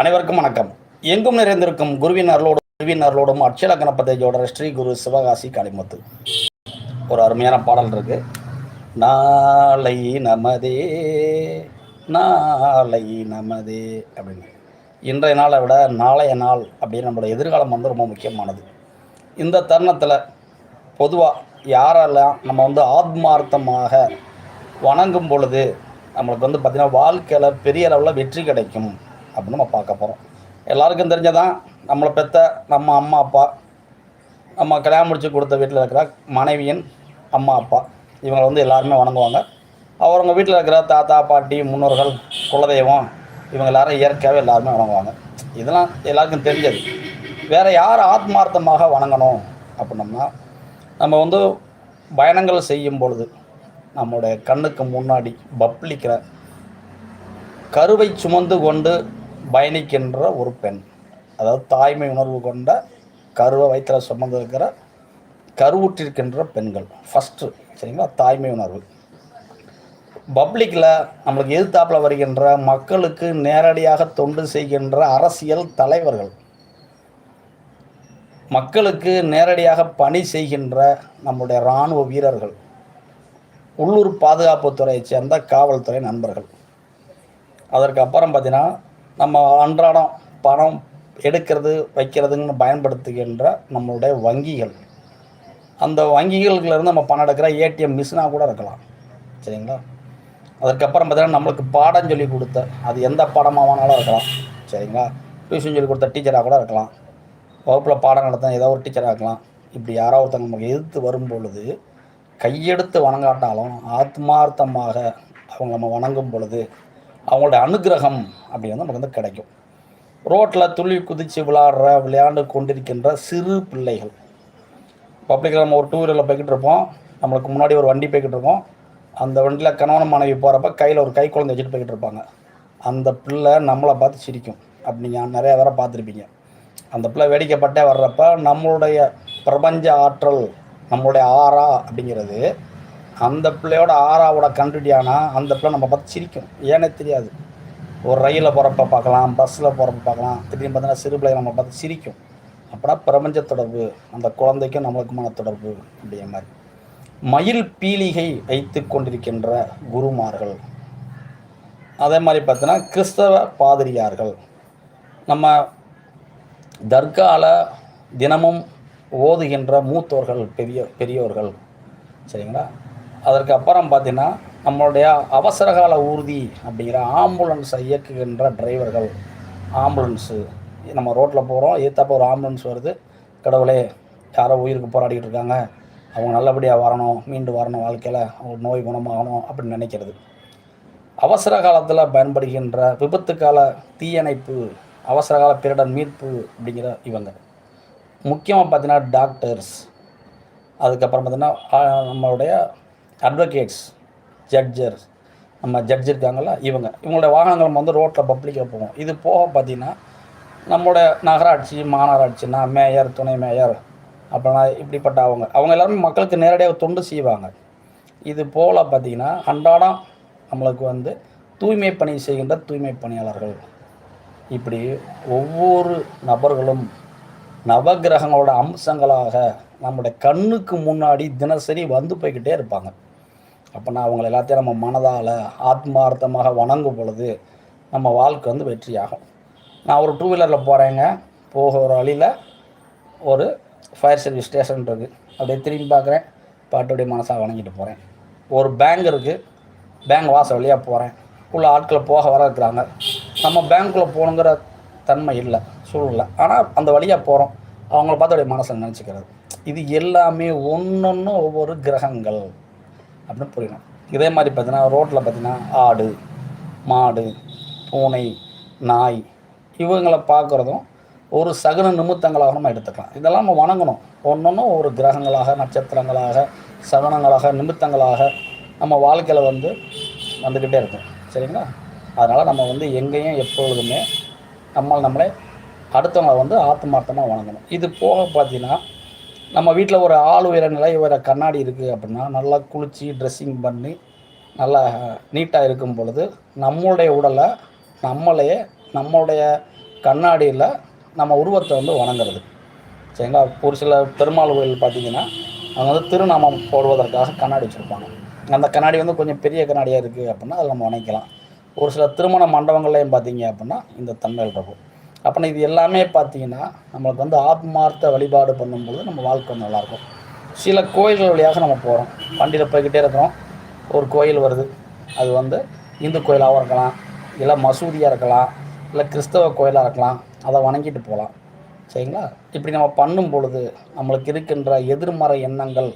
அனைவருக்கும் வணக்கம். எங்கும் நிறைந்திருக்கும் குருவின் அருளோடும் குருவின் அருளோடும் அட்சல கணபதியோட ஸ்ரீ குரு சிவகாசி காளிமுத்து. ஒரு அருமையான பாடல் இருக்கு. நாளை நமதே நாளை நமதே அப்படின்னு. இன்றைய நாளை விட நாளைய நாள் அப்படின்னு நம்மளோட எதிர்காலம் வந்து ரொம்ப முக்கியமானது. இந்த தருணத்தில் பொதுவாக யாரெல்லாம் நம்ம வந்து ஆத்மார்த்தமாக வணங்கும் பொழுது நம்மளுக்கு வந்து பார்த்திங்கன்னா வாழ்க்கையில் பெரிய அளவில் வெற்றி கிடைக்கும். அப்படின்னு நம்ம பார்க்க போகிறோம் எல்லாருக்கும் தெரிஞ்சதான் நம்மளை பெற்ற நம்ம அம்மா அப்பா நம்ம கல்யாணம் முடிச்சு கொடுத்த வீட்டில் இருக்கிற மனைவியின் அம்மா அப்பா இவங்களை வந்து எல்லாருமே வணங்குவாங்க. அவங்க வீட்டில் இருக்கிற தாத்தா பாட்டி முன்னோர்கள் குலதெய்வம் இவங்க எல்லாரும் இயற்கையாகவே எல்லாருமே வணங்குவாங்க. இதெல்லாம் எல்லாருக்கும் தெரிஞ்சது. வேறு யார் ஆத்மார்த்தமாக வணங்கணும் அப்படின்னம்னா நம்ம வந்து பயணங்கள் செய்யும் பொழுது நம்மளுடைய கண்ணுக்கு முன்னாடி பப்ளிக்கிற கருவை சுமந்து கொண்டு பயணிக்கின்ற ஒரு பெண். அதாவது தாய்மை உணர்வு கொண்ட கருவை வயிற்றில் சுமந்து இருக்கிற கருவுற்றிருக்கின்ற பெண்கள். ஃபஸ்ட்டு சரிங்களா? தாய்மை உணர்வு. பப்ளிக்கில் நம்மளுக்கு எதிர்த்தாப்பில் வருகின்ற மக்களுக்கு நேரடியாக தொண்டு செய்கின்ற அரசியல் தலைவர்கள். மக்களுக்கு நேரடியாக பணி செய்கின்ற நம்முடைய இராணுவ வீரர்கள். உள்ளூர் பாதுகாப்புத்துறையை சேர்ந்த காவல்துறை நண்பர்கள். அதற்கு அப்புறம் பார்த்தீங்கன்னா நம்ம அன்றாடம் பணம் எடுக்கிறது வைக்கிறதுன்னு பயன்படுத்துகின்ற நம்மளுடைய வங்கிகள். அந்த வங்கிகளுக்குலேருந்து நம்ம பணம் எடுக்கிற ஏடிஎம் மிஷினாக கூட இருக்கலாம். சரிங்களா? அதுக்கப்புறம் பார்த்தீங்கன்னா நம்மளுக்கு பாடம் சொல்லி கொடுத்த அது எந்த பாடமாக வேணாலும் இருக்கலாம். சரிங்களா? டியூஷன் சொல்லி கொடுத்த டீச்சராக கூட இருக்கலாம். வகுப்பில் பாடம் நடத்த ஏதோ ஒரு டீச்சராக இருக்கலாம். இப்படி யாரோ ஒருத்தங்க நமக்கு எதிர்த்து வரும் பொழுது கையெடுத்து வணங்காட்டாலும் ஆத்மார்த்தமாக அவங்க நம்ம வணங்கும் பொழுது அவங்களோட அனுகிரகம் அப்படி வந்து நமக்கு வந்து கிடைக்கும். ரோட்டில் துள்ளி குதித்து விளையாடுற விளையாண்டு கொண்டிருக்கின்ற சிறு பிள்ளைகள். பப்ளிக்கில் நம்ம ஒரு டூ வீலரில் போய்கிட்டு இருப்போம். நம்மளுக்கு முன்னாடி ஒரு வண்டி போய்கிட்டு இருக்கோம். அந்த வண்டியில் கணவன் மனைவி போகிறப்ப கையில் ஒரு கை குழந்தை வச்சுட்டு போய்கிட்டு இருப்பாங்க. அந்த பிள்ளை நம்மளை பார்த்து சிரிக்கும். அப்படி நீங்கள் நிறையா வேற பார்த்துருப்பீங்க. அந்த பிள்ளை வேடிக்கைப்பட்டே வர்றப்ப நம்மளுடைய பிரபஞ்ச ஆற்றல் நம்மளுடைய ஆறா அப்படிங்கிறது அந்த பிள்ளையோட ஆறாவோட கண்டுடியானா அந்த பிள்ளை நம்ம பார்த்து சிரிக்கும். ஏனே தெரியாது. ஒரு ரயிலில் போகிறப்ப பார்க்கலாம் பஸ்ஸில் போகிறப்ப பார்க்கலாம். திடீர்னு பார்த்தீங்கன்னா சிறு பிள்ளைங்க நம்ம பார்த்து சிரிக்கும். அப்படின்னா பிரபஞ்ச தொடர்பு அந்த குழந்தைக்கும் நம்மளுக்குமான தொடர்பு அப்படிங்கிற மாதிரி. மயில் பீலிகை வைத்து கொண்டிருக்கின்ற குருமார்கள். அதே மாதிரி பார்த்தீங்கன்னா கிறிஸ்தவ பாதிரியார்கள். நம்ம தர்காவில் தினமும் ஓதுகின்ற மூத்தோர்கள் பெரிய பெரியோர்கள். சரிங்களா? அதற்கு அப்புறம் பார்த்தீங்கன்னா நம்மளுடைய அவசரகால ஊர்தி அப்படிங்கிற ஆம்புலன்ஸை இயக்குகின்ற டிரைவர்கள் ஆம்புலன்ஸு. நம்ம ரோட்டில் போகிறோம் ஏற்றப்போ ஒரு ஆம்புலன்ஸ் வருது. கடவுளே யாரோ உயிருக்கு போராடிக்கிட்டு இருக்காங்க. அவங்க நல்லபடியாக வரணும் மீண்டு வரணும் வாழ்க்கையில். அவங்க நோய் குணமாகணும் அப்படின்னு நினைக்கிறது. அவசர காலத்தில் பயன்படுகின்ற விபத்து கால தீயணைப்பு அவசர கால பேரிடர் மீட்பு அப்படிங்கிற இவங்க. முக்கியமாக பார்த்தீங்கன்னா டாக்டர்ஸ். அதுக்கப்புறம் பார்த்தீங்கன்னா நம்மளுடைய அட்வொகேட்ஸ் ஜட்ஜர்ஸ் நம்ம ஜட்ஜ் இருக்காங்கல்ல இவங்க. இவங்களோட வாகனங்கள் நம்ம வந்து ரோட்டில் பப்ளிக்காக போவோம் இது போக பார்த்தீங்கன்னா நம்மளுடைய நகராட்சி மாநகராட்சினா மேயர் துணை மேயர் அப்படின்னா இப்படிப்பட்ட அவங்க. அவங்க எல்லாருமே மக்களுக்கு நேரடியாக தொண்டு செய்வாங்க. இது போல் பார்த்திங்கன்னா அன்றாடம் நம்மளுக்கு வந்து தூய்மை பணி செய்கின்ற தூய்மை பணியாளர்கள். இப்படி ஒவ்வொரு நபர்களும் நவகிரகங்களோட அம்சங்களாக நம்முடைய கண்ணுக்கு முன்னாடி தினசரி வந்து போய்கிட்டே இருப்பாங்க. அப்போனா அவங்கள எல்லாத்தையும் நம்ம மனதால் ஆத்மார்த்தமாக வணங்கும் பொழுது நம்ம வாழ்க்கை வந்து வெற்றியாகும். நான் ஒரு டூ வீலரில் போகிறேங்க போகிற வழியில் ஒரு ஃபயர் சர்வீஸ் ஸ்டேஷன் இருக்குது அப்படியே திரும்பி பார்க்குறேன். பாட்டுடைய மனசாக வணங்கிட்டு போகிறேன் ஒரு பேங்க் இருக்குது பேங்க் வாசல் வழியாக போகிறேன் உள்ள ஆட்களை போக வர இருக்கிறாங்க. நம்ம பேங்க்குள்ளே போகணுங்கிற தன்மை இல்லை சூழ்நிலை. ஆனால் அந்த வழியாக போகிறோம் அவங்கள பார்த்து அப்படியே மனசை நினச்சிக்கிறது. இது எல்லாமே ஒன்று ஒவ்வொரு கிரகங்கள். அப்படின்னு புரியணும். இதே மாதிரி பார்த்தீங்கன்னா ரோட்டில் பார்த்தீங்கன்னா ஆடு மாடு பூனை நாய் இவங்களை பார்க்குறதும் ஒரு சகுன நிமித்தங்களாக நம்ம எடுத்துக்கலாம். இதெல்லாம் நம்ம வணங்கணும். ஒன்று ஒரு கிரகங்களாக நட்சத்திரங்களாக சகனங்களாக நிமித்தங்களாக நம்ம வாழ்க்கையில் வந்து வந்துக்கிட்டே இருக்கும். சரிங்களா? அதனால் நம்ம வந்து எங்கேயும் எப்பொழுதுமே நம்ம நம்மளே அடுத்தவங்களை வந்து ஆத்மார்த்தமாக வணங்கணும். இது போக பார்த்தீங்கன்னா நம்ம வீட்டில் ஒரு ஆள் உயர நிலை உயர கண்ணாடி இருக்குது அப்படின்னா நல்லா குளித்து ட்ரெஸ்ஸிங் பண்ணி நல்லா நீட்டாக இருக்கும் பொழுது நம்மளுடைய உடலை நம்மளையே நம்மளுடைய கண்ணாடியில் நம்ம உருவத்தை வந்து வணங்குறது. சரிங்களா? ஒரு சில பெருமாள் கோயில் பார்த்தீங்கன்னா அவங்க வந்து திருநாமம் போடுவதற்காக கண்ணாடி வச்சுருப்பாங்க. அந்த கண்ணாடி வந்து கொஞ்சம் பெரிய கண்ணாடியாக இருக்குது அப்படின்னா அதில் நம்ம வணங்கிக்கலாம். ஒரு சில திருமண மண்டபங்கள்லையும் பார்த்தீங்க அப்படின்னா இந்த தன்மைகள் இருக்கும். அப்போ இது எல்லாமே பார்த்தீங்கன்னா நம்மளுக்கு வந்து ஆத்மார்த்த வழிபாடு பண்ணும்போது நம்ம வாழ்க்கை வந்து நல்லாயிருக்கும். சில கோயில்கள் வழியாக நம்ம போகிறோம் வண்டியில் போய்கிட்டே இருக்கிறோம். ஒரு கோயில் வருது. அது வந்து இந்து கோயிலாகவும் இருக்கலாம் இல்லை மசூதியாக இருக்கலாம் இல்லை கிறிஸ்தவ கோயிலாக இருக்கலாம். அதை வணங்கிட்டு போகலாம். சரிங்களா? இப்படி நம்ம பண்ணும் பொழுது நம்மளுக்கு இருக்கின்ற எதிர்மறை எண்ணங்கள்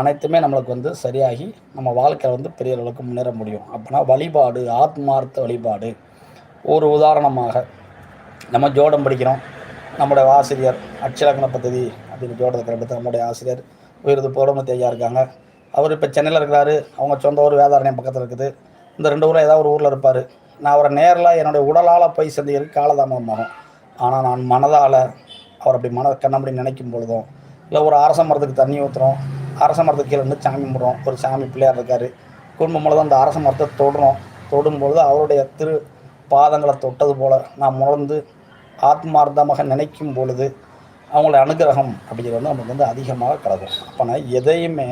அனைத்துமே நம்மளுக்கு வந்து சரியாகி நம்ம வாழ்க்கையில் வந்து பெரிய அளவுக்கு முன்னேற முடியும். அப்படின்னா வழிபாடு ஆத்மார்த்த வழிபாடு. ஒரு உதாரணமாக நம்ம ஜோடம் படிக்கிறோம். நம்முடைய ஆசிரியர் அட்சலக்கண பദ്ധதி அப்படின்னு ஜோடத்தை எடுத்து நம்முடைய ஆசிரியர் உயிரது போடமத்தி ஐயா இருக்காங்க. அவர் இப்போ சென்னையில் இருக்கிறாரு. அவங்க சொந்த ஊர் வேதாரண்யம் பக்கத்தில் இருக்குது. இந்த ரெண்டு ஊரில் ஏதாவது ஒரு ஊரில் இருப்பார். நான் அவரை நேரில் என்னுடைய உடலால் போய் சந்திக்கிறதுக்கு காலதாமதமாகும் ஆனால் நான் மனதால் அவர் அப்படி மன கண்ணப்படி நினைக்கும் பொழுதும் இல்லை ஒரு அரச மரத்துக்கு தண்ணி ஊற்றுறோம் அரச மரத்துக்கு கீழே இருந்து சாமி கும்பிட்றோம். ஒரு சாமி பிள்ளையார் இருக்கார். குடும்பம் முழுதும் அந்த அரச மரத்தை தொடுறோம். தொடும்பொழுது அவருடைய திரு பாதங்களை தொட்டது போல் நாம் உணர்ந்து ஆத்மார்த்தமாக நினைக்கும் பொழுது அவங்களோட அனுகிரகம் அப்படிங்கிறது வந்து நமக்கு வந்து அதிகமாக கிடக்கும் அப்போனா எதையுமே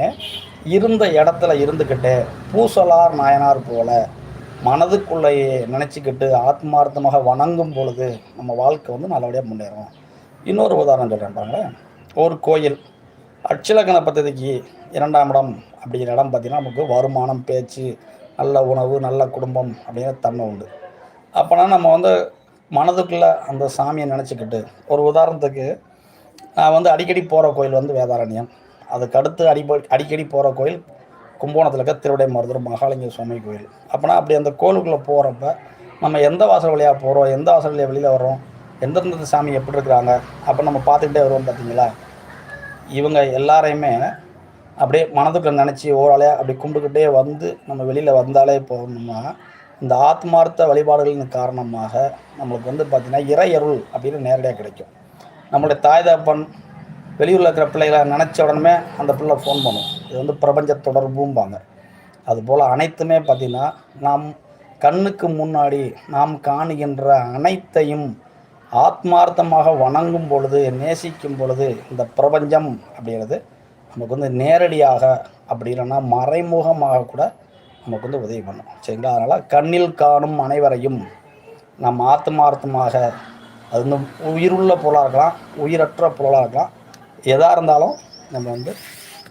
இருந்த இடத்துல இருந்துக்கிட்டு பூசலார் நாயனார் போல மனதுக்குள்ளேயே நினச்சிக்கிட்டு ஆத்மார்த்தமாக வணங்கும் பொழுது நம்ம வாழ்க்கை வந்து நல்லபடியாக முன்னேறும். இன்னொரு உதாரணம் சொல்கிறேன் பாருங்களேன். ஒரு கோயில் அட்சலக்கண பദ്ധதிக்கு இரண்டாம் இடம் அப்படிங்கிற இடம் பார்த்திங்கன்னா நமக்கு வருமானம் பேச்சு நல்ல உணவு நல்ல குடும்பம் அப்படிங்கிற தன்மை உண்டு. அப்போனா நம்ம வந்து மனதுக்குள்ளே அந்த சாமியை நினச்சிக்கிட்டு ஒரு உதாரணத்துக்கு நான் வந்து அடிக்கடி போகிற கோயில் வந்து வேதாரண்யம். அதுக்கு அடுத்து அடிப்ப அடிக்கடி போகிற கோயில் கும்போணத்தில் இருக்க திருவிடை மருதூர் மகாலிங்க சுவாமி கோயில். அப்போனா அப்படி அந்த கோயிலுக்குள்ளே போகிறப்ப நம்ம எந்த வாசல் வழியாக போகிறோம் எந்த வாசல் வழியாக வெளியில் வரோம் எந்தெந்த சாமி எப்படி இருக்கிறாங்க அப்போ நம்ம பார்த்துக்கிட்டே வருவோம் பார்த்தீங்களா இவங்க எல்லாரையுமே அப்படியே மனதுக்குள்ள நினச்சி ஓராளையாக அப்படி கும்பிட்டுக்கிட்டே வந்து நம்ம வெளியில் வந்தாலே போகணும்னா இந்த ஆத்மார்த்த வழிபாடுகளின் காரணமாக நம்மளுக்கு வந்து பார்த்திங்கன்னா இறையருள் அப்படின்னு நேரடியாக கிடைக்கும். நம்மளுடைய தாய் தகப்பன் வெளியூரில் இருக்கிற பிள்ளைகளை நினச்ச உடனே அந்த பிள்ளை ஃபோன் பண்ணும். இது வந்து பிரபஞ்ச தொடர்பும்பாங்க. அதுபோல் அனைத்துமே பார்த்திங்கன்னா நாம் கண்ணுக்கு முன்னாடி நாம் காணுகின்ற அனைத்தையும் ஆத்மார்த்தமாக வணங்கும் பொழுது நேசிக்கும் பொழுது இந்த பிரபஞ்சம் அப்படிங்கிறது நமக்கு வந்து நேரடியாக அப்படி இல்லைன்னா மறைமுகமாக கூட நமக்கு வந்து உதவி பண்ணும். சரிங்களா? அதனால் கண்ணில் காணும் அனைவரையும் நம் ஆத்மார்த்தமாக அது வந்து உயிருள்ள பொருளாக இருக்கலாம் உயிரற்ற பொருளாக இருக்கலாம். எதாக இருந்தாலும் நம்ம வந்து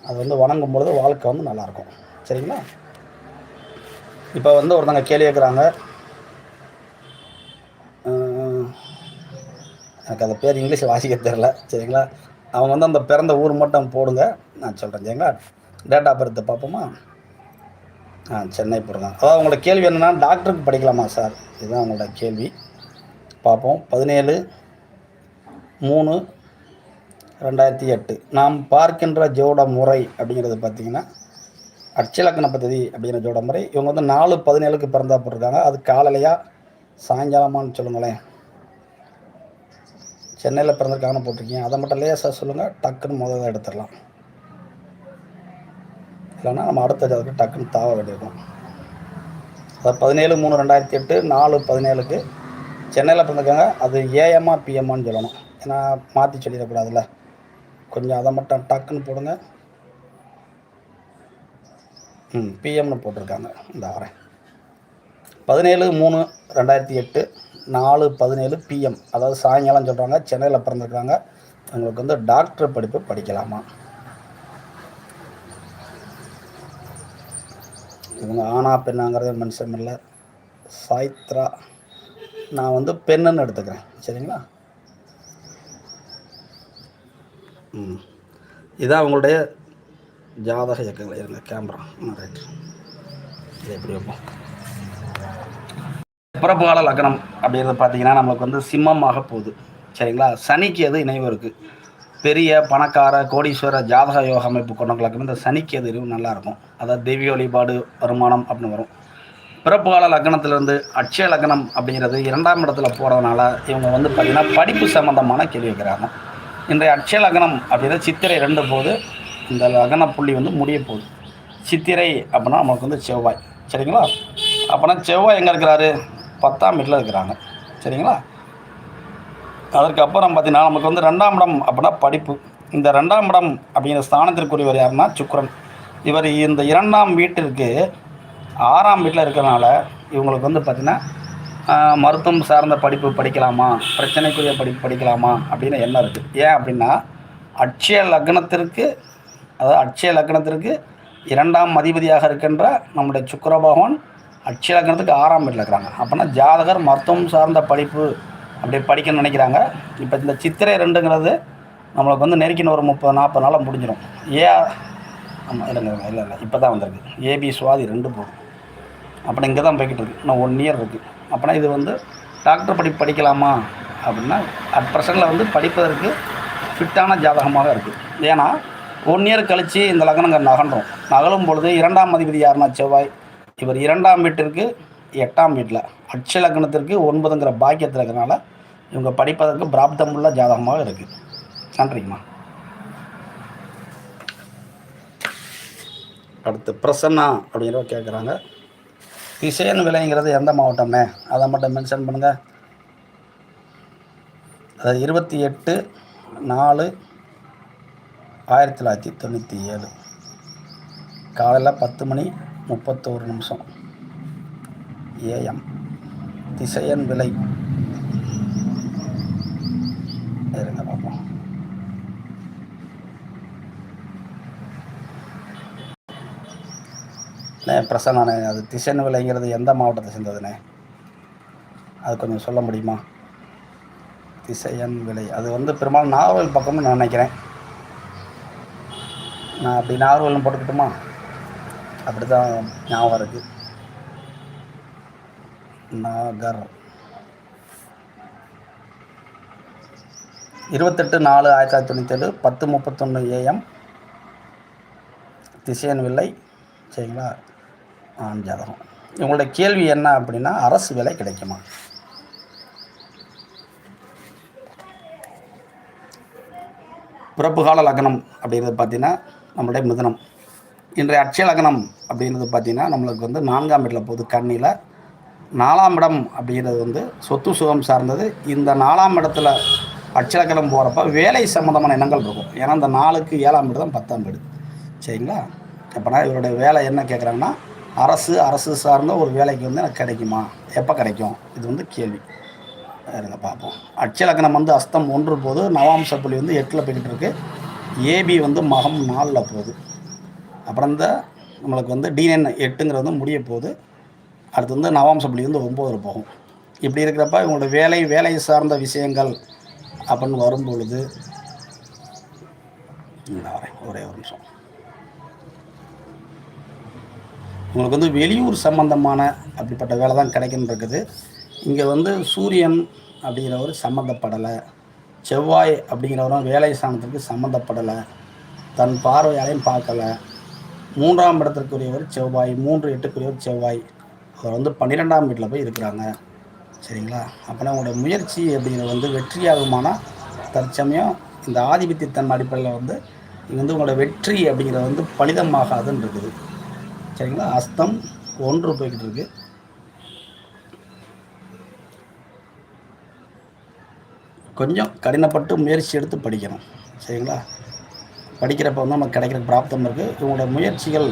அது வந்து வணங்கும் பொழுது வாழ்க்கை வந்து நல்லாயிருக்கும். சரிங்களா? இப்போ வந்து ஒருத்தங்க கேள்வி கேட்குறாங்க. எனக்கு அந்த பேர் இங்கிலீஷில் வாசிக்க தெரில சரிங்களா? அவங்க வந்து அந்த பிறந்த ஊர் மட்டும் போடுங்க. நான் சொல்கிறேன் சரிங்களா? டேட் ஆஃப் பர்த்தை பார்ப்போமா? ஆ சென்னை போகிறதான் அதாவது உங்களோட கேள்வி என்னென்னா டாக்டருக்கு படிக்கலாமா சார் இதுதான் உங்களோட கேள்வி. பார்ப்போம். பதினேழு மூணு ரெண்டாயிரத்தி எட்டு. நாம் பார்க்கின்ற ஜோட முறை அப்படிங்கிறது பார்த்திங்கன்னா அட்சலக்கண பத்ததி அப்படிங்கிற ஜோட முறை. இவங்க வந்து நாலு பதினேழுக்கு பிறந்தா போட்டிருக்காங்க. அது காலையிலையா சாயங்காலமான்னு சொல்லுங்களேன். சென்னையில் பிறந்திருக்காங்கன்னு போட்டிருக்கீங்க. அதை மட்டும் லேசாக சொல்லுங்கள் டக்குன்னு முதல்ல எடுத்துடலாம். இல்லைன்னா நம்ம அடுத்த அதுக்கு டக்குன்னு தாவ வேண்டியிருக்கும் அதாவது பதினேழு மூணு ரெண்டாயிரத்தி எட்டு நாலு பதினேழுக்கு சென்னையில் பிறந்திருக்காங்க. அது ஏஎம்மா பிஎம்மான்னு சொல்லணும். ஏன்னா மாற்றி சொல்லிடக்கூடாதுல்ல. கொஞ்சம் அதை மட்டும் டக்குன்னு போடுங்க. ம் பிஎம்னு போட்டிருக்காங்க. இந்த வரேன் பதினேழு மூணு ரெண்டாயிரத்தி எட்டு நாலு பதினேழு பிஎம். அதாவது சாயங்காலம் சொல்கிறாங்க சென்னையில் பிறந்திருக்காங்க. அவங்களுக்கு வந்து டாக்டர் படிப்பு படிக்கலாமா? இவங்க ஆனா பெண்ணாங்கிறது மென்ஷன் இல்லை. சாய்த்ரா நான் வந்து பெண்ணுன்னு எடுத்துக்கிறேன். சரிங்களா? ம். இதான் உங்களுடைய ஜாதக இயக்கங்கள். இருங்க கேமரா. ரைட் இது எப்படி வைப்போம்? பிறப்புகால லக்னம் அப்படிங்கிறது பார்த்தீங்கன்னா நம்மளுக்கு வந்து சிம்மமாக போகுது. சரிங்களா? சனிக்கு எது இணைவு இருக்குது பெரிய பணக்கார கோடீஸ்வர ஜாதக யோக அமைப்பு கொண்டவங்களுக்கு இந்த சனிக்கு எதிர்வு நல்லா நல்லாயிருக்கும். அதாவது தெய்வீக வழிபாடு வருமானம் அப்படின்னு வரும். பிறப்பு கால லக்னத்திலிருந்து அட்சய லக்னம் அப்படிங்கிறது இரண்டாம் இடத்துல போகிறதுனால இவங்க வந்து பார்த்திங்கன்னா படிப்பு சம்மந்தமான கேள்வி வைக்கிறாங்க. இன்றைய அட்சய லக்னம் அப்படிங்கிறது சித்திரை ரெண்டு போது இந்த லக்ன புள்ளி வந்து முடிய போகுது. சித்திரை அப்படின்னா நமக்கு வந்து செவ்வாய். சரிங்களா? அப்போனா செவ்வாய் எங்கே இருக்கிறாரு? பத்தாம் வீட்டில் இருக்கிறாங்க. சரிங்களா? அதற்கப்புறம் பார்த்தீங்கன்னா நமக்கு வந்து ரெண்டாம் இடம் அப்படின்னா படிப்பு. இந்த ரெண்டாம் இடம் அப்படிங்கிற ஸ்தானத்திற்குரியவர் யாருன்னா சுக்கரன். இவர் இந்த இரண்டாம் வீட்டிற்கு ஆறாம் வீட்டில் இருக்கிறனால இவங்களுக்கு வந்து பார்த்திங்கன்னா மருத்துவம் சார்ந்த படிப்பு படிக்கலாமா பிரச்சனைக்குரிய படிப்பு படிக்கலாமா அப்படின்னு எண்ணம் இருக்குது ஏன் அப்படின்னா அட்சய லக்னத்திற்கு அதாவது அட்சய லக்னத்திற்கு இரண்டாம் அதிபதியாக இருக்கின்ற நம்முடைய சுக்கர பகவான் அட்சய லக்னத்துக்கு ஆறாம் வீட்டில் இருக்கிறாங்க. அப்படின்னா ஜாதகர் மருத்துவம் சார்ந்த படிப்பு அப்படி படிக்கணும்னு நினைக்கிறாங்க. இப்போ இந்த சித்திரை ரெண்டுங்கிறது நம்மளுக்கு வந்து நெருக்கின ஒரு முப்பது நாற்பது நாளாக முடிஞ்சிடும் ஏ ஆமாம் இல்லைங்க இல்லை இல்லை இப்போ தான் வந்திருக்கு ஏபி சுவாதி ரெண்டு போகும் அப்புறம் இங்கே தான் போய்கிட்டு இருக்குது இன்னும் ஒன் இயர் இருக்குது அப்படின்னா இது வந்து டாக்டர் படிப்பு படிக்கலாமா அப்படின்னா அட் ப்ரெசண்டில் வந்து படிப்பதற்கு ஃபிட்டான ஜாதகமாக இருக்குது ஏன்னா ஒன் இயர் கழித்து இந்த லக்னங்கள் நகன்றோம். நகலும் பொழுது இரண்டாம் அதிபதி யாருன்னா செவ்வாய். இவர் இரண்டாம் வீட்டிற்கு எட்டாம் வீட்டில் அட்ச லக்னத்திற்கு ஒன்பதுங்கிற பாக்கியத்தில் இருக்கிறனால இவங்க படிப்பதற்கு பிராப்தமுள்ள ஜாதகமாக இருக்குது நன்றிங்கம்மா அடுத்து பிரசன்னா அப்படிங்கிறவ கேட்குறாங்க திசையன் விலைங்கிறது எந்த மாவட்டமே அதை மட்டும் மென்ஷன் பண்ணுங்கள் அது இருபத்தி எட்டு நாலு ஆயிரத்தி தொள்ளாயிரத்தி தொண்ணூற்றி ஏழு. காலையில் பத்து மணி முப்பத்தோரு நிமிஷம். ஏஎம் திசையன் விலை இருங்க பார்ப்போம் அண்ணே அது திசையன் விலைங்கிறது எந்த மாவட்டத்தை சேர்ந்ததுண்ணே? அது கொஞ்சம் சொல்ல முடியுமா? திசையன் விலை. அது வந்து பெரும்பாலும் நாவல் பக்கம்னு நான் நினைக்கிறேன். நான் அப்படி நாகர்கோவிலும் போட்டுக்கிட்டுமா? அப்படி தான் ஞாபகம் இருக்குது நாகர். இருபத்தெட்டு நாலு ஆயிரத்தி தொள்ளாயிரத்தி தொண்ணூற்றேழு பத்து முப்பத்தொன்று ஏஎம் திசையன் வில்லை சரிங்களா? ஜாதகம் இவங்களுடைய கேள்வி என்ன அப்படின்னா அரசு வேலை கிடைக்குமா? பிறப்பு கால லக்னம் அப்படிங்கிறது பார்த்தீங்கன்னா நம்மளுடைய மிதனம். இன்றைய அட்சய லக்னம் அப்படிங்கிறது பார்த்தீங்கன்னா நம்மளுக்கு வந்து நான்காம் இடத்துல போகுது கண்ணியில் நாலாம் இடம் அப்படிங்கிறது வந்து சொத்து சுகம் சார்ந்தது. இந்த நாலாம் இடத்துல அட்சலக்கணம் போகிறப்ப வேலை சம்மந்தமான எண்ணங்கள் இருக்கும். ஏன்னா இந்த நாளுக்கு ஏழாம் வீடு தான் பத்தாம் வீடு சரிங்களா? அப்போனா இவருடைய வேலை என்ன கேட்குறாங்கன்னா அரசு அரசு சார்ந்த ஒரு வேலைக்கு வந்து எனக்கு கிடைக்குமா? எப்போ கிடைக்கும்? இது வந்து கேள்வி. இருங்க பார்ப்போம். அட்சலக்கணம் வந்து அஸ்தம் ஒன்று போது நவாம்ச புள்ளி வந்து எட்டில் போய்கிட்டு இருக்கு. ஏபி வந்து மகம் நாலில் போகுது. அப்புறம் இந்த நம்மளுக்கு வந்து டிஎன் எட்டுங்கிறது வந்து முடிய போகுது. அடுத்து வந்து நவாம்ச புள்ளி வந்து ஒம்போதில் போகும். இப்படி இருக்கிறப்ப இவங்களோட வேலை வேலை சார்ந்த விஷயங்கள் அப்படின்னு வரும் பொழுது வரேன் ஒரே ஒரு நிமிஷம். உங்களுக்கு வந்து வெளியூர் சம்மந்தமான அப்படிப்பட்ட வேலை தான் கிடைக்குன்னு இருக்குது. இங்கே வந்து சூரியன் அப்படிங்கிறவர் சம்மந்தப்படலை. செவ்வாய் அப்படிங்கிறவரும் வேலை ஸ்தானத்திற்கு சம்மந்தப்படலை. தன் பார்வையாலையும் பார்க்கலை. மூன்றாம் இடத்திற்குரியவர் செவ்வாய் மூன்று எட்டுக்குரியவர் செவ்வாய். அவர் வந்து பன்னிரெண்டாம் வீட்டில் போய் இருக்கிறாங்க. சரிங்களா? அப்போனா உங்களோட முயற்சி அப்படிங்கிறது வந்து வெற்றியாகுமானால் தற்சமயம் இந்த ஆதிபத்தியத்தன் அடிப்படையில் வந்து இது வந்து உங்களோட வெற்றி அப்படிங்கிறது வந்து பலிதமாகாதுன்னு இருக்குது. சரிங்களா? அஸ்தம் ஒன்று போய்கிட்டு இருக்குது கொஞ்சம் கடினப்பட்டு முயற்சி எடுத்து படிக்கணும். சரிங்களா? படிக்கிறப்ப வந்து நமக்கு கிடைக்கிற பிராப்தம் இருக்குது இவங்களோட முயற்சிகள்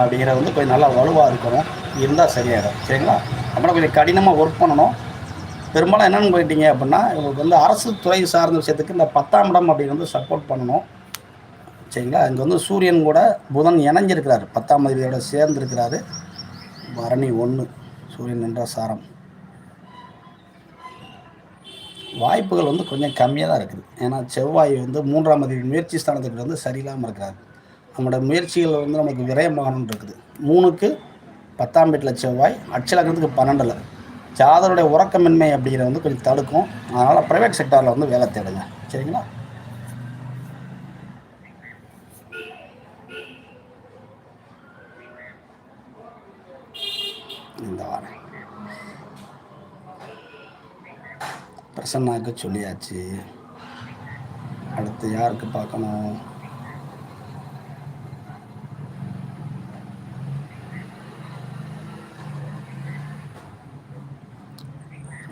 அப்படிங்கிறது வந்து கொஞ்சம் நல்லா வலுவாக இருக்கணும். இருந்தால் சரியாயிடும். சரிங்களா? அப்புறம் கொஞ்சம் கடினமாக ஒர்க் பண்ணணும். பெரும்பாலும் என்னென்னு போயிட்டீங்க அப்படின்னா இவங்களுக்கு வந்து அரசு துறை சார்ந்த விஷயத்துக்கு இந்த பத்தாம் இடம் அப்படின்னு வந்து சப்போர்ட் பண்ணணும். சரிங்களா? இங்கே வந்து சூரியன் கூட புதன் இணைஞ்சிருக்கிறார். பத்தாம் அதிபதியோட சேர்ந்துருக்கிறாரு. பரணி ஒன்று சூரியன் என்ற சாரம். வாய்ப்புகள் வந்து கொஞ்சம் கம்மியாக தான் இருக்குது. ஏன்னா செவ்வாய் வந்து மூன்றாம் அதிபதி முயற்சி ஸ்தானத்துக்கு வந்து சரியில்லாமல் இருக்கிறார். நம்மளோட முயற்சிகள் வந்து நமக்கு விரயமாகணும்னு இருக்குது. மூணுக்கு பத்தாம் வீட்டில் செவ்வாய் அச்சலக்கத்துக்கு பன்னெண்டில். ஜாதருடைய உறக்கமின்மை அப்படிங்கிறத வந்து கொஞ்சம் தடுக்கும். அதனால் ப்ரைவேட் செக்டாரில் வந்து வேலை தேடுங்க. சரிங்களா இந்த வாரம் பிரசன்னாக்கு சொல்லியாச்சு. அடுத்து யாருக்கு பார்க்கணும்?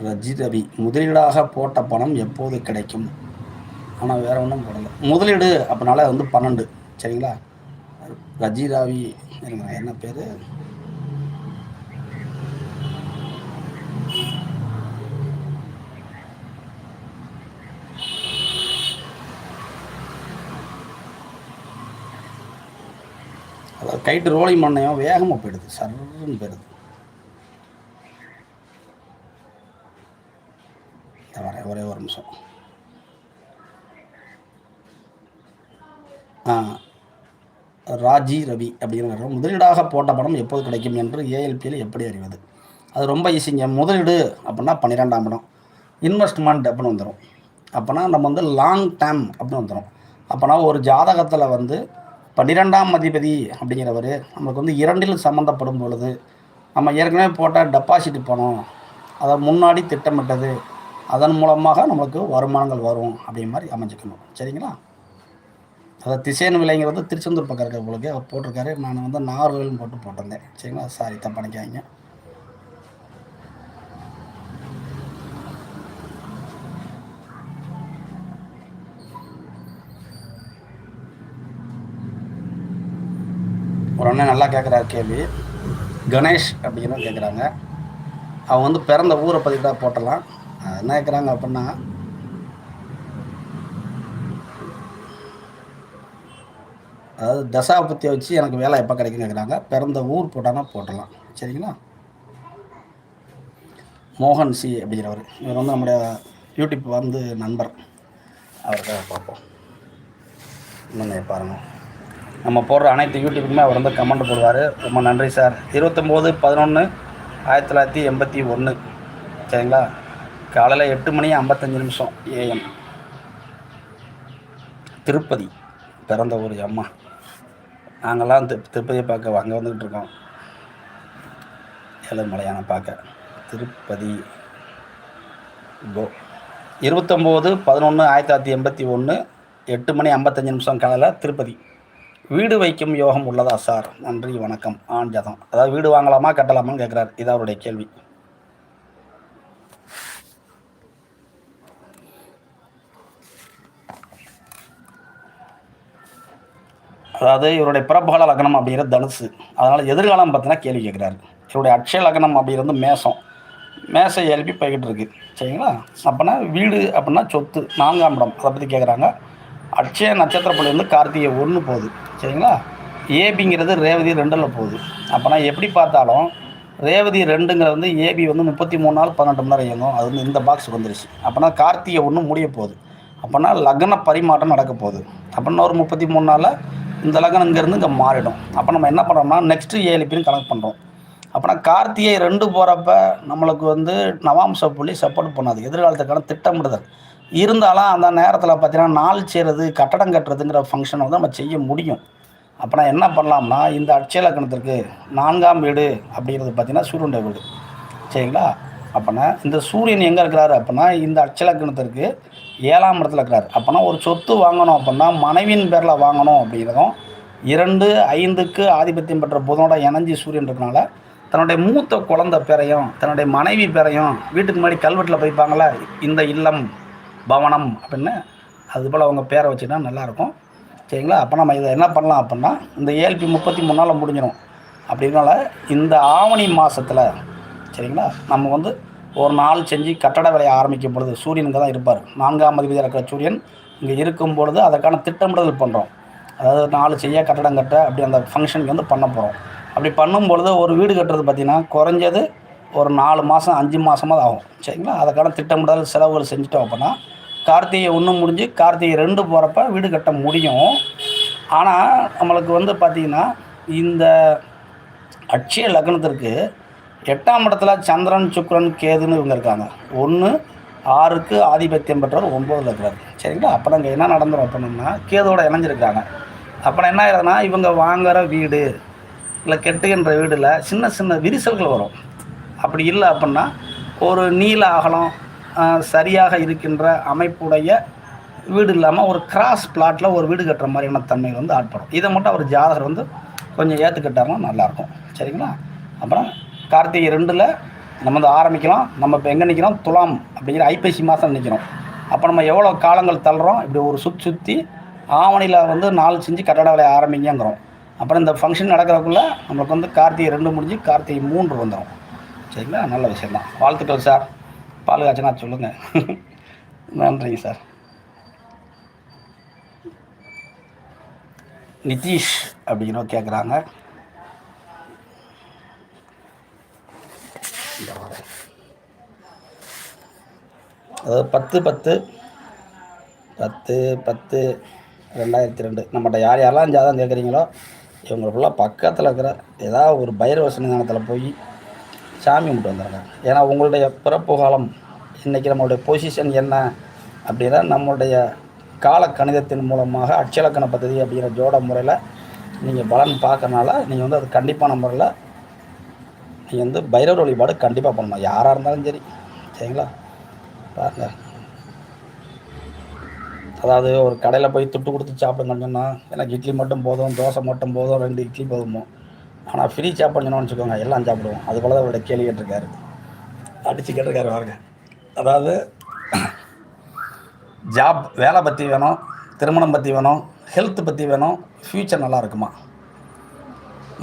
ரஜி ரவி முதலீடாக போட்ட பணம் எப்போது கிடைக்கும்? ஆனால் வேறு ஒன்றும் போடலை. முதலீடு அப்படினால வந்து பன்னெண்டு. சரிங்களா? ரஜி ராவி என்ன பேர்? அதாவது கைட்டு ரோலிங் பண்ணையும் வேகமாக போயிடுது. சர்ன்னு போயிடுது. இந்த வரேன் ஒரே ஒரு நிமிஷம். ராஜி ரவி அப்படிங்கிற முதலீடாக போட்ட படம் எப்போது கிடைக்கும் என்று ஏஎல்பியில் எப்படி அறிவது? அது ரொம்ப ஈஸிங்க முதலீடு அப்படின்னா பன்னிரெண்டாம் படம். இன்வெஸ்ட்மெண்ட் அப்படின்னு வந்துடும் அப்போனா நம்ம வந்து லாங் டேம் அப்படின்னு வந்துடும் அப்போனா ஒரு ஜாதகத்தில் வந்து பன்னிரெண்டாம் அதிபதி அப்படிங்கிறவர் நமக்கு வந்து இரண்டில் சம்மந்தப்படும் பொழுது நம்ம ஏற்கனவே போட்ட டெபாசிட் பணம் அதை முன்னாடி திட்டமிட்டது அதன் மூலமாக நமக்கு வருமானங்கள் வரும் அப்படிங்கிற மாதிரி அமைஞ்சிக்கணும். சரிங்களா? அதை திசையன் விலைங்கிறது திருச்செந்தூர் பக்கம் இருக்க உங்களுக்கு போட்டிருக்காரு. நான் வந்து நார்வேல்னு போட்டு போட்டிருந்தேன். சரிங்களா? சாரி தப்பா நினைக்காதீங்க நல்லா கேட்குறாரு கேள்வி. கணேஷ் அப்படின்னு கேட்குறாங்க அவங்க வந்து பிறந்த ஊரை பற்றி தான் போட்டலாம். என்ன கேட்குறாங்க அப்படின்னா அதாவது தசாபத்தியை வச்சு எனக்கு வேலை எப்போ கிடைக்கும் கேட்குறாங்க பிறந்த ஊர் போட்டானா போட்டலாம். சரிங்களா? மோகன் சி அப்படிங்கிறவர். இவர் வந்து நம்முடைய யூடியூப் வந்து நண்பர். அவருக்காக பார்ப்போம். இன்னும் பாருங்கள் நம்ம போடுற அனைத்து யூடியூப்புக்குமே அவர் வந்து கமெண்ட் போடுவார். ரொம்ப நன்றி சார். இருபத்தொம்போது பதினொன்று ஆயிரத்தி தொள்ளாயிரத்தி எண்பத்தி ஒன்று சரிங்களா? காலையில் எட்டு மணி ஐம்பத்தஞ்சு நிமிஷம் ஏஎம் திருப்பதி பிறந்த ஊர் அம்மா. நாங்கள்லாம் திரு திருப்பதியை பார்க்க அங்கே வந்துக்கிட்டு இருக்கோம். ஏழுமலையான பார்க்க. திருப்பதி கோ இருபத்தொம்போது பதினொன்று ஆயிரத்தி தொள்ளாயிரத்தி எண்பத்தி ஒன்று எட்டு மணி ஐம்பத்தஞ்சு நிமிஷம் காலையில் திருப்பதி. வீடு வைக்கும் யோகம் உள்ளதா சார்? நன்றி வணக்கம். ஆண் ஜதம் அதாவது வீடு வாங்கலாமா கட்டலாமான்னு கேட்குறாரு இது அவருடைய கேள்வி. அதாவது இவருடைய பிறப்புகால லக்னம் அப்படிங்கிறது தனுசு. அதனால் எதிர்காலம் பார்த்தீங்கன்னா கேள்வி கேட்குறாரு இவருடைய அட்சய லக்னம் அப்படிங்கிறது மேசம். மேசை எழுப்பி போய்கிட்டு இருக்கு. சரிங்களா? அப்போனா வீடு அப்படின்னா சொத்து. நான்காம் இடம். அதை பற்றி கேட்குறாங்க அட்சய நட்சத்திரப்பள்ளி வந்து கார்த்திகை ஒன்று போகுது. சரிங்களா? ஏபிங்கிறது ரேவதி ரெண்டில் போகுது. அப்போனா எப்படி பார்த்தாலும் ரேவதி ரெண்டுங்கிறது வந்து ஏபி வந்து முப்பத்தி மூணு நாள் பன்னெண்டு மணி நேரம் இயங்கும். அது வந்து இந்த பாக்ஸ் வந்துருச்சு. அப்போனா கார்த்திகை ஒன்று முடிய போகுது. அப்போனா லக்ன பரிமாற்றம் நடக்க போகுது. அப்படின்னா ஒரு முப்பத்தி மூணு நாளில் இந்த லக்னம் இங்கேருந்து இங்கே மாறிடும். அப்போ நம்ம என்ன பண்ணுறோம்னா நெக்ஸ்ட்டு ஏழிப்பின்னு கனெக்ட் பண்ணுறோம் அப்போனா கார்த்திகை ரெண்டு போகிறப்ப நம்மளுக்கு வந்து நவாம்ச புள்ளி சப்போர்ட் பண்ணாது. எதிர்காலத்துக்கான திட்டமிடுதல். இருந்தாலும் அந்த நேரத்தில் பார்த்தீங்கன்னா நாள் செய்கிறது கட்டடம் கட்டுறதுங்கிற ஃபங்க்ஷனை வந்து நம்ம செய்ய முடியும். அப்போனா என்ன பண்ணலாம்னா இந்த அட்சயலக்கணத்திற்கு நான்காம் வீடு அப்படிங்கிறது பார்த்தீங்கன்னா சூரியனுடைய வீடு. சரிங்களா? அப்போனா இந்த சூரியன் எங்கே இருக்கிறாரு அப்படின்னா இந்த அட்சலக்கணத்திற்கு ஏழாம் இடத்துல இருக்கிறாரு. அப்போனா ஒரு சொத்து வாங்கணும் அப்படின்னா மனைவியின் பேரில் வாங்கணும் அப்படிங்கிறதும் இரண்டு ஐந்துக்கு ஆதிபத்தியம் பெற்ற புதனோட இணைஞ்சி சூரியன் இருக்கனால தன்னுடைய மூத்த குழந்தை பேரையும் தன்னுடைய மனைவி பேரையும் வீட்டுக்கு முன்னாடி கல்வெட்டில் போய்ப்பாங்களே இந்த இல்லம். பவனம் அப்படின்னு அது போல் அவங்க பேரை வச்சுன்னா நல்லாயிருக்கும். சரிங்களா? அப்போ நம்ம இதை என்ன பண்ணலாம் அப்படின்னா இந்த ஏழ்பி முப்பத்தி மூணு நாளில் முடிஞ்சிடும் அப்படின்னால இந்த ஆவணி மாதத்தில் சரிங்களா? நம்ம வந்து ஒரு நாள் செஞ்சு கட்டட வேலையை ஆரம்பிக்கும் பொழுது சூரியன் இங்கே தான் இருப்பார். நான்காம் அதிபதியாக இருக்கிற சூரியன் இங்கே இருக்கும் பொழுது அதற்கான திட்டமிடுதல் பண்ணுறோம் அதாவது நாலு செய்ய கட்டடம் கட்ட அப்படி அந்த ஃபங்க்ஷனுக்கு வந்து பண்ண போகிறோம் அப்படி பண்ணும் பொழுது ஒரு வீடு கட்டுறது பார்த்திங்கன்னா குறைஞ்சது ஒரு நாலு மாதம் அஞ்சு மாதமாவது ஆகும். சரிங்களா? அதற்கான திட்டமிடல் செலவுகள் செஞ்சுட்டோம் அப்படின்னா கார்த்திகை ஒன்று முடிஞ்சு கார்த்திகை ரெண்டு போகிறப்ப வீடு கட்ட முடியும். ஆனால் நம்மளுக்கு வந்து பார்த்திங்கன்னா இந்த அட்சய லக்னத்திற்கு எட்டாம் இடத்துல சந்திரன் சுக்ரன் கேதுன்னு இவங்க இருக்காங்க. ஒன்று ஆறுக்கு ஆதிபத்தியம் பெற்றவர் ஒம்பதில் இருக்கிறார். சரிங்களா? அப்போ இங்கே என்ன நடந்துடும் அப்படின்னா கேதோட இணைஞ்சிருக்காங்க. அப்புறம் என்ன ஆயிருதுன்னா இவங்க வாங்குகிற வீடு இல்லை கெட்டுகின்ற வீடில் சின்ன சின்ன விரிசல்கள் வரும். அப்படி இல்லை அப்படின்னா ஒரு நீல அகலம் சரியாக இருக்கின்ற அமைப்புடைய வீடு இல்லாமல் ஒரு கிராஸ் பிளாட்டில் ஒரு வீடு கட்டுற மாதிரியான தன்மை வந்து ஆட்படும். இதை மட்டும் அவர் ஜாதகர் வந்து கொஞ்சம் ஏற்றுக்கிட்டாருன்னா நல்லாயிருக்கும். சரிங்களா? அப்புறம் கார்த்திகை ரெண்டில் நம்ம வந்து ஆரம்பிக்கலாம். நம்ம இப்போ எங்கே நிற்கிறோம் துலாம் அப்படிங்கிற ஐப்பசி மாதம் நிற்கிறோம் அப்போ நம்ம எவ்வளோ காலங்கள் தள்ளுறோம்? இப்படி ஒரு சுற்றி சுற்றி ஆவணியில் வந்து நாலு செஞ்சு கட்டட வேலையை ஆரம்பிங்கிறோம் அப்புறம் இந்த ஃபங்க்ஷன் நடக்கிறதுக்குள்ளே நம்மளுக்கு வந்து கார்த்திகை ரெண்டு முடிஞ்சு கார்த்திகை மூன்று வந்துடும் சரிங்களா? நல்ல விஷயம் தான் வாழ்த்துக்கள் சார். பால் காய்ச்சினா சொல்லுங்கள் நன்றிங்க சார். நிதிஷ் அப்படிங்கிறவங்க கேட்குறாங்க அதாவது பத்து பத்து பத்து பத்து ரெண்டாயிரத்தி ரெண்டு. நம்மகிட்ட யார் யாரெல்லாம் ஜாதகம் கேட்குறீங்களோ இவங்களுக்குள்ள பக்கத்தில் இருக்கிற ஏதாவது ஒரு பைரவ சன்னிதானத்தில் போய் சாமி கும்பிட்டு வந்துடுங்க ஏன்னா உங்களுடைய பிறப்பு காலம் இன்றைக்கி நம்மளுடைய பொசிஷன் என்ன அப்படின்னா நம்மளுடைய கால கணிதத்தின் மூலமாக அச்சலக்கண பദ്ധதி அப்படிங்கிற ஜோட முறையில் நீங்கள் பலன் பார்க்கறனால நீங்கள் வந்து அது கண்டிப்பான முறையில் நீங்கள் வந்து பைரவர் வழிபாடு கண்டிப்பாக பண்ணணும். யாராக இருந்தாலும் சரி. சரிங்களா? பாருங்க. அதாவது ஒரு கடையில் போய் துட்டு கொடுத்து சாப்பிடுங்கன்னு சொன்னால் எனக்கு இட்லி மட்டும் போதும் தோசை மட்டும் போதும் ரெண்டு இட்லி போதுமோ? ஆனால் ஃப்ரீ சாப்பிடணும்னு வச்சுக்கோங்க எல்லாம் சாப்பிடுவோம். அது போல தான் அவருடைய கேள்வி கேட்டிருக்காரு. அடித்து கேட்டிருக்காரு பாருங்க. அதாவது ஜாப் வேலை பற்றி வேணும் திருமணம் பற்றி வேணும் ஹெல்த் பற்றி வேணும் ஃப்யூச்சர் நல்லா இருக்குமா?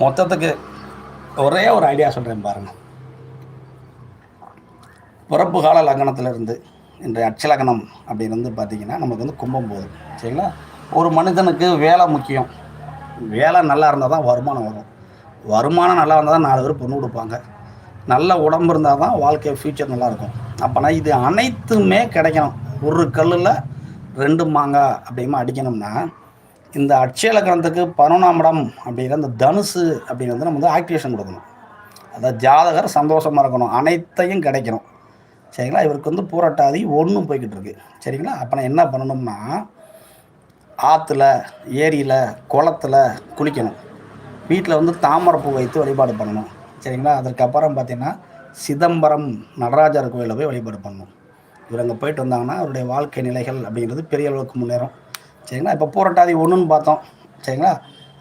மொத்தத்துக்கு ஒரே ஒரு ஐடியா சொல்கிறேன் பாருங்கள் பிறப்பு கால லக்னத்திலிருந்து இன்றைய அச்சலகணம் அப்படின்னு வந்து பார்த்திங்கன்னா நமக்கு வந்து கும்பம் போகுது. சரிங்களா? ஒரு மனிதனுக்கு வேலை முக்கியம். வேலை நல்லா இருந்தால் தான் வருமானம் வரும். வருமானம் நல்லா இருந்தால் தான் நாலு பேர் பொண்ணு கொடுப்பாங்க. நல்ல உடம்பு இருந்தால் தான் வாழ்க்கை ஃப்யூச்சர் நல்லாயிருக்கும். அப்போனா இது அனைத்துமே கிடைக்கணும். ஒரு கல்லில் ரெண்டு மாங்காய் அப்படிமா அடிக்கணும்னா இந்த அட்சயலக்கணத்துக்கு பரோணாமடம் பதினொன்றாம் இடம் அப்படிங்கிற அந்த தனுசு அப்படிங்கிறது நம்ம வந்து ஆக்டிவேஷன் கொடுக்கணும். அதாவது ஜாதகர் சந்தோஷமாக இருக்கணும். அனைத்தையும் கிடைக்கணும். சரிங்களா? இவருக்கு வந்து பூரட்டாதி ஒன்றும் போய்கிட்டு இருக்கு. சரிங்களா? அப்போ நான் என்ன பண்ணணும்னா ஆற்றுல ஏரியில் குளத்துல குளிக்கணும். வீட்டில் வந்து தாமரப்பூ வைத்து வழிபாடு பண்ணணும். சரிங்களா? அதற்கப்புறம் பார்த்தீங்கன்னா சிதம்பரம் நடராஜர் கோயிலில் போய் வழிபாடு பண்ணணும். இவர் அங்கே போயிட்டு வந்தாங்கன்னா அவருடைய வாழ்க்கை நிலைகள் அப்படிங்கிறது பெரிய அளவுக்கு முன்னேறும். சரிங்களா? இப்போ பூரட்டாதி ஒன்றுன்னு பார்த்தோம். சரிங்களா?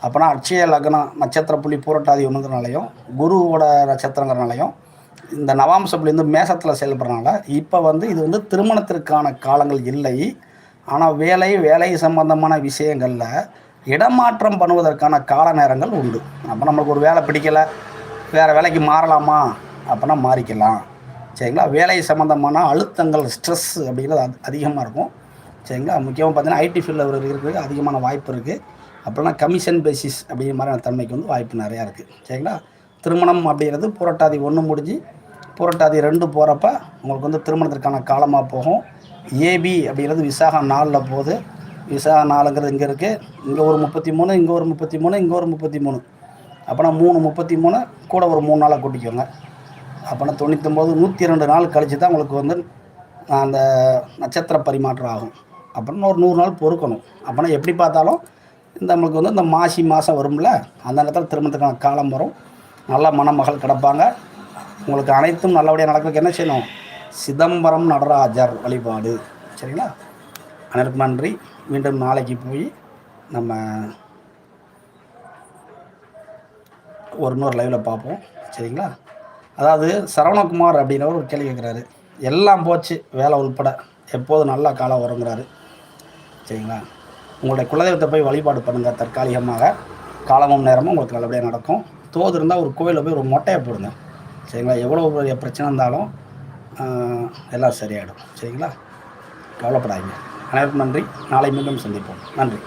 அப்போனா அட்சய லக்னம் நட்சத்திர புள்ளி பூரட்டாதி ஒன்றுங்கிறனாலையும் குருவோட நட்சத்திரங்கிறனாலையும் இந்த நவாம்ச புள்ளி வந்து மேசத்தில் செயல்படுறனால இப்போ வந்து இது வந்து திருமணத்திற்கான காலங்கள் இல்லை. ஆனால் வேலை வேலை சம்பந்தமான விஷயங்களில் இடமாற்றம் பண்ணுவதற்கான கால நேரங்கள் உண்டு. அப்போ நம்மளுக்கு ஒரு வேலை பிடிக்கலை வேறு வேலைக்கு மாறலாமா? அப்படின்னா மாறிக்கலாம். சரிங்களா? வேலை சம்மந்தமான அழுத்தங்கள் ஸ்ட்ரெஸ் அப்படிங்கிறது அது அதிகமாக இருக்கும். சரிங்களா? முக்கியமாக பார்த்தீங்கன்னா ஐடி ஃபீல்டில் இருக்கிறதுக்கு அதிகமான வாய்ப்பு இருக்குது அப்படின்னா கமிஷன் பேசிஸ் அப்படிங்கிற மாதிரியான தன்மைக்கு வந்து வாய்ப்பு நிறையா இருக்குது சரிங்களா? திருமணம் அப்படிங்கிறது புரட்டாதி ஒன்று முடிஞ்சு புரட்டாதி ரெண்டு போகிறப்ப உங்களுக்கு வந்து திருமணத்திற்கான காலமாக போகும். ஏபி அப்படிங்கிறது விசாகம் நாளில் போகுது. விசா நாலுங்கிறது இங்கே இருக்குது இங்கே ஒரு முப்பத்தி மூணு இங்கே ஒரு முப்பத்தி மூணு இங்கே ஒரு முப்பத்தி மூணு அப்போனா மூணு முப்பத்தி மூணு கூட ஒரு மூணு நாளாக கூட்டிக்கோங்க. அப்போனா தொண்ணூத்தொம்பது நூற்றி ரெண்டு நாள் கழித்து தான் உங்களுக்கு வந்து அந்த நட்சத்திர பரிமாற்றம் ஆகும். அப்புறம் ஒரு நூறு நாள் பொறுக்கணும். அப்போனா எப்படி பார்த்தாலும் இந்த நம்மளுக்கு வந்து இந்த மாசி மாதம் வரும்ல அந்த நேரத்தில் திருமணத்துக்கான காலம் வரும். நல்ல மணமகள் கிடப்பாங்க. உங்களுக்கு அனைத்தும் நல்லபடியாக நடக்கிறதுக்கு என்ன செய்யணும்? சிதம்பரம் நடராஜர் வழிபாடு. சரிங்களா? அனைவருக்கும் நன்றி. மீண்டும் நாளைக்கு போய் நம்ம ஒரு இன்னொரு லைவில் பார்ப்போம். சரிங்களா? அதாவது சரவணகுமார் அப்படின்றவர் ஒரு கேள்வி கேட்குறாரு. எல்லாம் போச்சு வேலை உள்பட. எப்போதும் நல்ல காலம் வருங்கிறாரு. சரிங்களா? உங்களுடைய குலதெய்வத்தை போய் வழிபாடு பண்ணுங்கள் தற்காலிகமாக காலமும் நேரமும் உங்களுக்கு நல்லபடியாக நடக்கும். தோது இருந்தால் ஒரு கோயிலில் போய் ஒரு மொட்டையை போடுங்க. சரிங்களா? எவ்வளோ பெரிய பிரச்சனை இருந்தாலும் எல்லாம் சரியாயிடும். சரிங்களா? கவலைப்படாதீங்க. அனைவருக்கும் நன்றி. நாளை மீண்டும் சந்திப்போம். நன்றி.